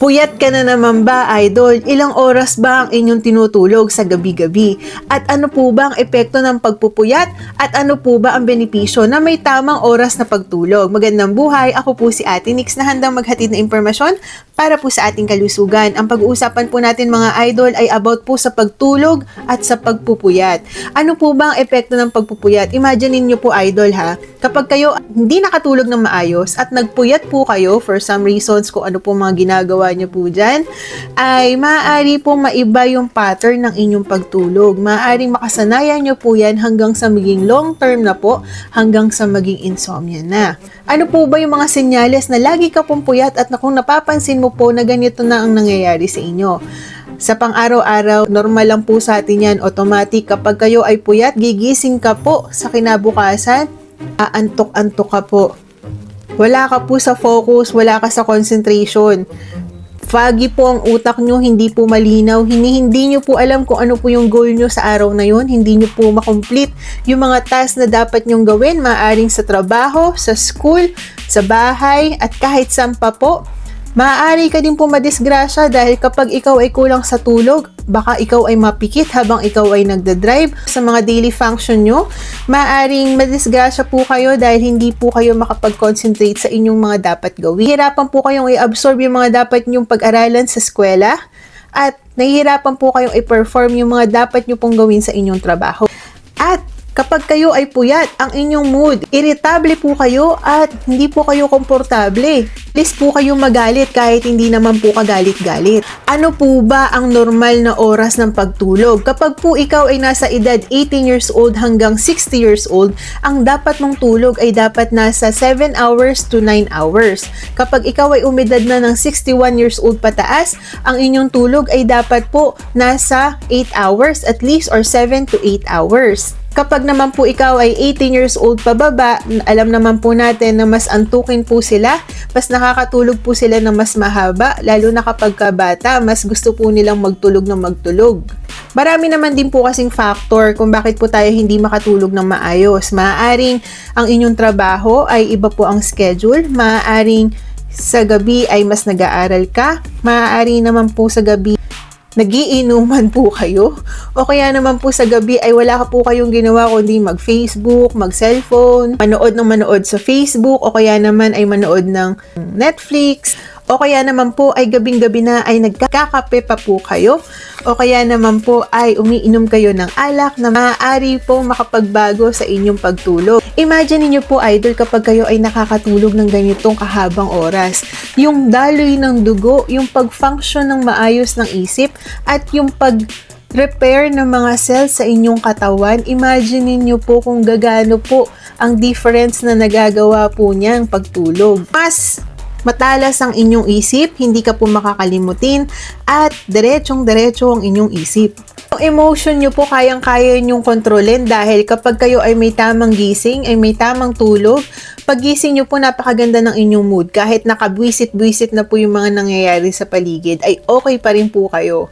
Puyat ka na naman ba, idol? Ilang oras ba ang inyong tinutulog sa gabi-gabi? At ano po ba ang epekto ng pagpupuyat? At ano po ba ang benepisyo na may tamang oras na pagtulog? Magandang buhay, ako po si Ate Nix na handang maghatid na impormasyon para po sa ating kalusugan. Ang pag-uusapan po natin mga idol ay about po sa pagtulog at sa pagpupuyat. Ano po ba ang epekto ng pagpupuyat? Imagine niyo po idol ha, kapag kayo hindi nakatulog ng maayos at nagpuyat po kayo for some reasons kung ano po mga ginagawa niyo po dyan, ay maaari po maiba yung pattern ng inyong pagtulog. Maaaring makasanayan niyo po yan hanggang sa maging long term na po, hanggang sa maging insomnia na. Ano po ba yung mga senyales na lagi ka pong puyat at na kung napapansin mo po na ganito na ang nangyayari sa inyo? Sa pang-araw-araw, normal lang po sa atin yan, automatic. Kapag kayo ay puyat, gigising ka po sa kinabukasan, aantok-antok ka po. Wala ka po sa focus, wala ka sa concentration. Foggy po ang utak nyo, hindi po malinaw, hindi, hindi nyo po alam kung ano po yung goal nyo sa araw na yun, hindi nyo po makomplete yung mga tasks na dapat nyong gawin, maaring sa trabaho, sa school, sa bahay, at kahit saan pa po. Maaari ka din po madisgrasya dahil kapag ikaw ay kulang sa tulog, baka ikaw ay mapikit habang ikaw ay nagda-drive sa mga daily function nyo. Maaring madisgrasya po kayo dahil hindi po kayo makapag-concentrate sa inyong mga dapat gawin. Hirapan po kayong i-absorb yung mga dapat nyong pag-aralan sa eskwela at nahihirapan po kayong i-perform yung mga dapat nyo pong gawin sa inyong trabaho. At Kapag kayo ay puyat, ang inyong mood, irritable po kayo at hindi po kayo komportable. Please po kayo magalit kahit hindi naman po kagalit-galit. Ano po ba ang normal na oras ng pagtulog? Kapag po ikaw ay nasa edad 18 years old hanggang 60 years old, ang dapat mong tulog ay dapat nasa 7 hours to 9 hours. Kapag ikaw ay umedad na ng 61 years old pataas, ang inyong tulog ay dapat po nasa 8 hours at least or 7 to 8 hours. Kapag naman po ikaw ay 18 years old pababa, alam naman po natin na mas antukin po sila, mas nakakatulog po sila ng mas mahaba, lalo na kapag kabata, mas gusto po nilang magtulog ng magtulog. Marami naman din po kasing factor kung bakit po tayo hindi makatulog ng maayos. Maaaring ang inyong trabaho ay iba po ang schedule, maaaring sa gabi ay mas nag-aaral ka, maaari naman po sa gabi nagiinuman po kayo? O kaya naman po sa gabi ay wala ka po kayong ginawa kundi mag-Facebook, mag-cellphone, manood ng manood sa Facebook o kaya naman ay manood ng Netflix o kaya naman po ay gabing-gabi na ay nagkakape pa po kayo o kaya naman po ay umiinom kayo ng alak na maaari po makapagbago sa inyong pagtulog. Imagine niyo po idol kapag kayo ay nakakatulog ng ganitong kahabang oras. Yung daloy ng dugo, yung pag-function ng maayos ng isip at yung pag repair ng mga cells sa inyong katawan, imagine niyo po kung gagano po ang difference na nagagawa po niya ang pagtulog. Mas matalas ang inyong isip, hindi ka po makakalimutin, at diretsong-diretso ang inyong isip. Yung emotion nyo po kayang-kaya nyong kontrolin dahil kapag kayo ay may tamang gising, ay may tamang tulog, pagising nyo po napakaganda ng inyong mood. Kahit nakabwisit-bwisit na po yung mga nangyayari sa paligid, ay okay pa rin po kayo.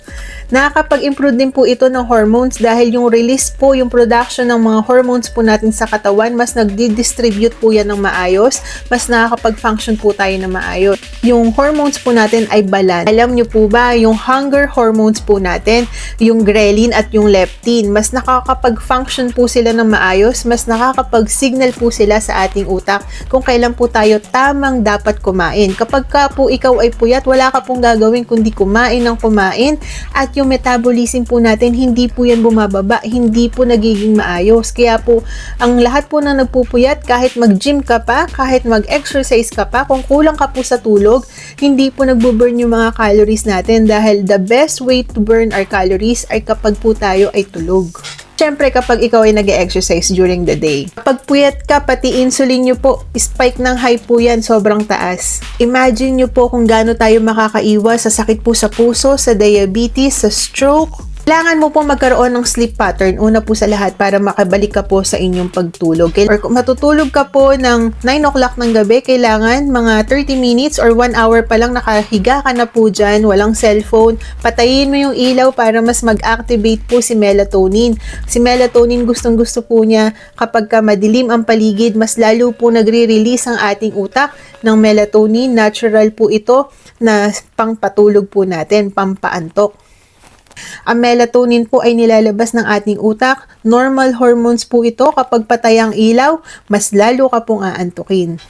Nakakapag-improve din po ito ng hormones dahil yung release po, yung production ng mga hormones po natin sa katawan, mas nagdi-distribute po yan ng maayos, mas nakakapag-function po tayo ng maayos. Yung hormones po natin ay balan. Alam nyo po ba, yung hunger hormones po natin, yung ghrelin at yung leptin, mas nakakapag-function po sila ng maayos, mas nakakapag-signal po sila sa ating utak kung kailan po tayo tamang dapat kumain. Kapag ka po ikaw ay puyat, wala ka pong gagawin kundi kumain ng kumain at yung metabolism po natin, hindi po yan bumababa, hindi po nagiging maayos. Kaya po, ang lahat po na nagpupuyat, kahit mag-gym ka pa, kahit mag-exercise ka pa, kung kulang ka po sa tulog, hindi po nagbo-burn yung mga calories natin dahil the best way to burn our calories ay kapag po tayo ay tulog. Siyempre, kapag ikaw ay nag exercise during the day. Kapag puyat ka, pati insulin nyo po, spike ng high po yan, sobrang taas. Imagine nyo po kung gaano tayo makakaiwas sa sakit po sa puso, sa diabetes, sa stroke, Kailangan mo po magkaroon ng sleep pattern una po sa lahat para makabalik ka po sa inyong pagtulog. Or kung matutulog ka po ng 9 o'clock ng gabi, kailangan mga 30 minutes or 1 hour pa lang nakahiga ka na po dyan, walang cellphone. Patayin mo yung ilaw para mas mag-activate po si melatonin. Si melatonin gustong gusto po niya kapag ka madilim ang paligid, mas lalo po nagre-release ang ating utak ng melatonin. Natural po ito na pangpatulog po natin, pampaantok. Ang melatonin po ay nilalabas ng ating utak. Normal hormones po ito kapag patay ang ilaw, mas lalo ka pong aantukin.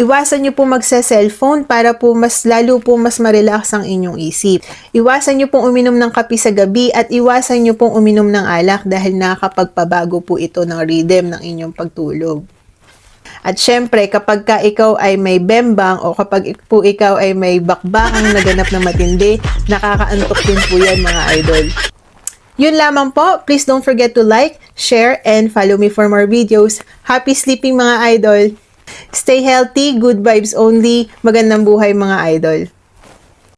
Iwasan niyo po magsa-cellphone para po mas lalo po mas ma-relax ang inyong isip. Iwasan niyo pong uminom ng kape sa gabi at iwasan niyo pong uminom ng alak dahil nakakapagpabago po ito ng rhythm ng inyong pagtulog. At syempre, kapag ka ikaw ay may bembang o kapag po ikaw ay may bakbakang naganap na matindi, nakakaantok din po yan mga idol. Yun lamang po. Please don't forget to like, share, and follow me for more videos. Happy sleeping mga idol! Stay healthy, good vibes only. Magandang buhay mga idol.